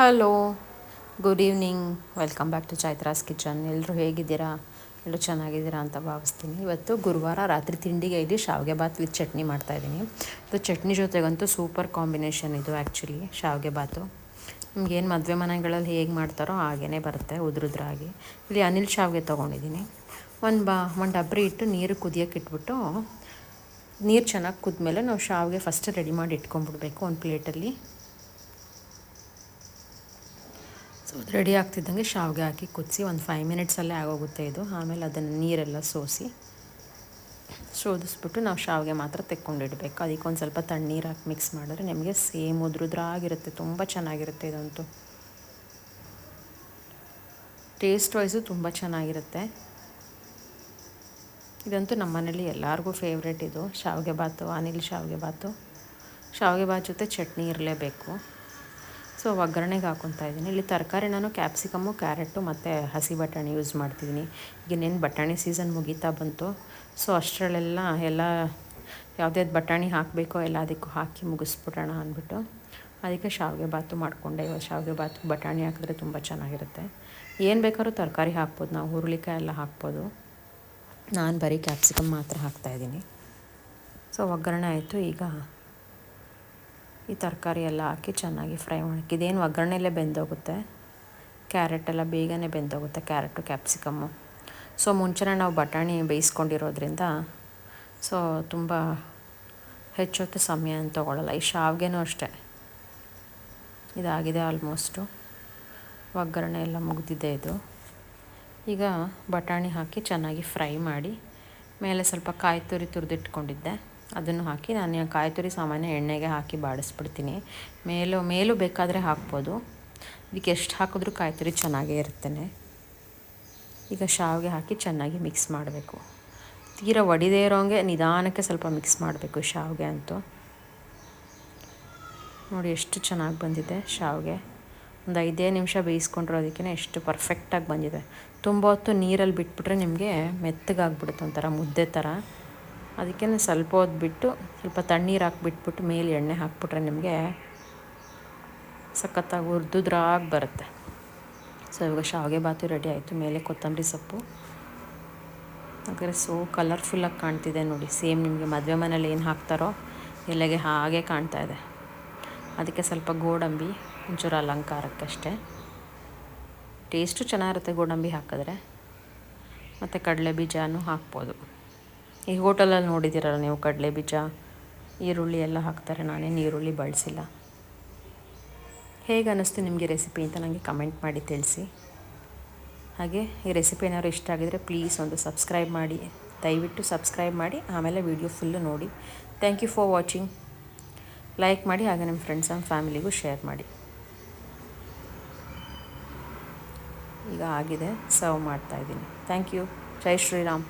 Hello good evening welcome back to Chaitra's kitchen ಎಲ್ಲರೂ ಹೇಗಿದ್ದೀರಾ? ಎಲ್ಲರೂ ಚೆನ್ನಾಗಿದ್ದೀರಾ ಅಂತ ಭಾವಿಸ್ತೀನಿ. ಇವತ್ತು ಗುರುವಾರ ರಾತ್ರಿ ತಿಂಡಿಗೆ ಇಲ್ಲಿ ಶಾವಿಗೆ ಬಾತ್ ವಿತ್ ಚಟ್ನಿ ಮಾಡ್ತಾಯಿದ್ದೀನಿ ಇದು ಚಟ್ನಿ ಜೊತೆಗಂತೂ ಸೂಪರ್ ಕಾಂಬಿನೇಷನ್ ಇದು ಆ್ಯಕ್ಚುಲಿ ಶಾವಿಗೆ ಬಾತು. ನಿಮ್ಗೇನು ಮದುವೆ ಮನೆಗಳಲ್ಲಿ ಹೇಗೆ ಮಾಡ್ತಾರೋ ಹಾಗೇ ಬರುತ್ತೆ, ಉದ್ರುದ್ರಾಗಿ. ಇಲ್ಲಿ ಅನಿಲ್ ಶಾವಿಗೆ ತೊಗೊಂಡಿದ್ದೀನಿ. ಒಂದು ಬಾ, ಒಂದು ಡಬ್ರಿ ಇಟ್ಟು ನೀರು ಕುದಿಯೋಕೆ ಇಟ್ಬಿಟ್ಟು, ನೀರು ಚೆನ್ನಾಗಿ ಕುದ್ಮೇಲೆ ನಾವು ಶಾವಿಗೆ ಫಸ್ಟ್ ರೆಡಿ ಮಾಡಿ ಇಟ್ಕೊಂಡ್ಬಿಡ್ಬೇಕು ಒಂದು ಪ್ಲೇಟಲ್ಲಿ ಸೊ ಅದು ರೆಡಿ ಆಗ್ತಿದ್ದಂಗೆ ಶಾವಿಗೆ ಹಾಕಿ ಕುದಿಸಿ ಒಂದು ಫೈವ್ ಮಿನಿಟ್ಸಲ್ಲೇ ಆಗೋಗುತ್ತೆ ಇದು. ಆಮೇಲೆ ಅದನ್ನು ನೀರೆಲ್ಲ ಸೋಸಿ ಶೋಧಿಸ್ಬಿಟ್ಟು ನಾವು ಶಾವಿಗೆ ಮಾತ್ರ ತೆಕ್ಕೊಂಡಿಡ್ಬೇಕು ಅದಕ್ಕೆ ಒಂದು ಸ್ವಲ್ಪ ತಣ್ಣೀರು ಹಾಕಿ ಮಿಕ್ಸ್ ಮಾಡಿದ್ರೆ ನಿಮಗೆ ಸೇಮ್ ಉದ್ರುದ್ರಾಗಿರುತ್ತೆ ತುಂಬ ಚೆನ್ನಾಗಿರುತ್ತೆ ಇದಂತೂ. ಟೇಸ್ಟ್ ವೈಸು ತುಂಬ ಚೆನ್ನಾಗಿರುತ್ತೆ. ಇದಂತೂ ನಮ್ಮ ಮನೇಲಿ ಎಲ್ಲರಿಗೂ ಫೇವ್ರೇಟ್ ಇದು. ಶಾವಿಗೆ ಬಾತು ಅನಿಲ್ ಶಾವಿಗೆ ಬಾತು ಶಾವಿಗೆ ಬಾತ್ ಜೊತೆ ಚಟ್ನಿ ಇರಲೇಬೇಕು. ಸೊ ಒಗ್ಗರಣೆಗೆ ಹಾಕೊತಾ ಇದ್ದೀನಿ. ಇಲ್ಲಿ ತರಕಾರಿ ನಾನು ಕ್ಯಾಪ್ಸಿಕಮ್ಮು ಕ್ಯಾರೆಟು ಮತ್ತು ಹಸಿ ಬಟಾಣಿ ಯೂಸ್ ಮಾಡ್ತಿದ್ದೀನಿ. ಈಗಿನ್ನೇನು ಬಟಾಣಿ ಸೀಸನ್ ಮುಗೀತಾ ಬಂತು. ಸೊ ಅಷ್ಟರಲ್ಲೆಲ್ಲ ಎಲ್ಲ ಯಾವುದ್ಯಾವ್ದು ಬಟಾಣಿ ಹಾಕಬೇಕೋ ಎಲ್ಲ ಅದಕ್ಕೂ ಹಾಕಿ ಮುಗಿಸ್ಬಿಡೋಣ ಅಂದ್ಬಿಟ್ಟು ಅದಕ್ಕೆ ಶಾವಿಗೆ ಬಾತು ಮಾಡಿಕೊಂಡೆ. ಇವಾಗ ಶಾವಿಗೆ ಬಾತು ಬಟಾಣಿ ಹಾಕಿದ್ರೆ ತುಂಬ ಚೆನ್ನಾಗಿರುತ್ತೆ. ಏನು ಬೇಕಾದ್ರೂ ತರಕಾರಿ ಹಾಕ್ಬೋದು. ನಾವು ಹುರುಳಿಕಾಯಿ ಎಲ್ಲ ಹಾಕ್ಬೋದು. ನಾನು ಬರೀ ಕ್ಯಾಪ್ಸಿಕಮ್ ಮಾತ್ರ ಹಾಕ್ತಾಯಿದ್ದೀನಿ ಸೊ ಒಗ್ಗರಣೆ ಆಯಿತು. ಈಗ ಈ ತರಕಾರಿ ಎಲ್ಲ ಹಾಕಿ ಚೆನ್ನಾಗಿ ಫ್ರೈ ಮಾಡಕ್ಕೆ ಇದೇನು ಒಗ್ಗರಣೆಲ್ಲೇ ಬೆಂದೋಗುತ್ತೆ. ಕ್ಯಾರೆಟ್ ಎಲ್ಲ ಬೇಗನೆ ಬೆಂದೋಗುತ್ತೆ ಕ್ಯಾರೆಟು ಕ್ಯಾಪ್ಸಿಕಮ್ಮು ಸೊ ಮುಂಚೆನೇ ನಾವು ಬಟಾಣಿ ಬೇಯಿಸ್ಕೊಂಡಿರೋದ್ರಿಂದ ಸೊ, ತುಂಬ ಹೆಚ್ಚೊತ್ತು ಸಮಯ ಅಂತ ತೊಗೊಳ್ಳಲ್ಲ ಈ ಶಾವಿಗೆನೂ ಅಷ್ಟೇ. ಇದಾಗಿದೆ ಆಲ್ಮೋಸ್ಟು ಒಗ್ಗರಣೆ ಎಲ್ಲ ಮುಗಿದಿದೆ ಇದು. ಈಗ ಬಟಾಣಿ ಹಾಕಿ ಚೆನ್ನಾಗಿ ಫ್ರೈ ಮಾಡಿ, ಮೇಲೆ ಸ್ವಲ್ಪ ಕಾಯಿ ತುರಿ ತುರಿದಿಟ್ಕೊಂಡಿದ್ದೆ. ಅದನ್ನು ಹಾಕಿ ನಾನು ಕಾಯಿ ತುರಿ ಸಾಮಾನ್ಯ ಎಣ್ಣೆಗೆ ಹಾಕಿ ಬಾಡಿಸ್ಬಿಡ್ತೀನಿ. ಮೇಲೂ ಮೇಲೂ ಬೇಕಾದರೆ ಹಾಕ್ಬೋದು. ಇದಕ್ಕೆ ಎಷ್ಟು ಹಾಕಿದ್ರೂ ಕಾಯಿ ತುರಿ ಚೆನ್ನಾಗೇ ಇರ್ತೇನೆ ಈಗ ಶಾವಿಗೆ ಹಾಕಿ ಚೆನ್ನಾಗಿ ಮಿಕ್ಸ್ ಮಾಡಬೇಕು. ತೀರ ಒಡಿದೇ ಇರೋಂಗೆ ನಿಧಾನಕ್ಕೆ ಸ್ವಲ್ಪ ಮಿಕ್ಸ್ ಮಾಡಬೇಕು ಶಾವಿಗೆ ಅಂತೂ. ನೋಡಿ ಎಷ್ಟು ಚೆನ್ನಾಗಿ ಬಂದಿದೆ ಶಾವಿಗೆ. ಒಂದು ಐದೇ ನಿಮಿಷ ಬೇಯಿಸ್ಕೊಂಡಿರೋದಕ್ಕೆ ಎಷ್ಟು ಪರ್ಫೆಕ್ಟಾಗಿ ಬಂದಿದೆ. ತುಂಬ ಹೊತ್ತು ನೀರಲ್ಲಿ ಬಿಟ್ಬಿಟ್ರೆ ನಿಮಗೆ ಮೆತ್ತಗಾಗ್ಬಿಡುತ್ತೆ ಒಂಥರ ಮುದ್ದೆ ಥರ. ಅದಕ್ಕೆ ಸ್ವಲ್ಪ ಹೊತ್ತು ಸ್ವಲ್ಪ ತಣ್ಣೀರು ಹಾಕ್ಬಿಟ್ಬಿಟ್ಟು ಮೇಲೆ ಎಣ್ಣೆ ಹಾಕ್ಬಿಟ್ರೆ ನಿಮಗೆ ಸಖತ್ತಾಗಿ ಹುರಿದುದ್ರಾಗಿ ಬರುತ್ತೆ. ಸೊ ಇವಾಗ ಶಾವಿಗೆ ಬಾತು ರೆಡಿ ಆಯಿತು. ಮೇಲೆ ಕೊತ್ತಂಬರಿ ಸೊಪ್ಪು. ಹಾಗಾದರೆ ಸೋ ಕಲರ್ಫುಲ್ಲಾಗಿ ಕಾಣ್ತಿದೆ ನೋಡಿ. ಸೇಮ್ ನಿಮಗೆ ಮದುವೆ ಮನೇಲಿ ಏನು ಹಾಕ್ತಾರೋ ಎಲೆಗೆ ಹಾಗೆ ಕಾಣ್ತಾ ಇದೆ. ಅದಕ್ಕೆ ಸ್ವಲ್ಪ ಗೋಡಂಬಿ, ಒಂಚೂರು ಅಲಂಕಾರಕ್ಕಷ್ಟೇ ಟೇಸ್ಟು ಚೆನ್ನಾಗಿರುತ್ತೆ ಗೋಡಂಬಿ ಹಾಕಿದ್ರೆ. ಮತ್ತು ಕಡಲೆ ಬೀಜನೂ ಹಾಕ್ಬೋದು. ಈ ಹೋಟೆಲಲ್ಲಿ ನೋಡಿದ್ದೀರಲ್ಲ ನೀವು ಕಡಲೆ ಬೀಜ, ಈರುಳ್ಳಿ ಎಲ್ಲ ಹಾಕ್ತಾರೆ ನಾನೇನು ಈರುಳ್ಳಿ ಬಳಸಿಲ್ಲ. ಹೇಗೆ ಅನ್ನಿಸ್ತು ನಿಮಗೆ ರೆಸಿಪಿ ಅಂತ ನನಗೆ ಕಮೆಂಟ್ ಮಾಡಿ ತಿಳಿಸಿ. ಹಾಗೆ ಈ ರೆಸಿಪಿ ಏನಾದ್ರು ಇಷ್ಟ ಆಗಿದರೆ ಪ್ಲೀಸ್ ಒಂದು ಸಬ್ಸ್ಕ್ರೈಬ್ ಮಾಡಿ, ದಯವಿಟ್ಟು ಸಬ್ಸ್ಕ್ರೈಬ್ ಮಾಡಿ, ಆಮೇಲೆ ವಿಡಿಯೋ ಫುಲ್ಲು ನೋಡಿ. Thank you for watching like ಮಾಡಿ, ಹಾಗೆ ನಿಮ್ಮ ಫ್ರೆಂಡ್ಸ್ ಆ್ಯಂಡ್ ಫ್ಯಾಮಿಲಿಗೂ ಶೇರ್ ಮಾಡಿ. ಈಗ ಆಗಿದೆ ಸರ್ವ್ ಮಾಡ್ತಾಯಿದ್ದೀನಿ ಥ್ಯಾಂಕ್ ಯು ಜೈ ಶ್ರೀರಾಮ್.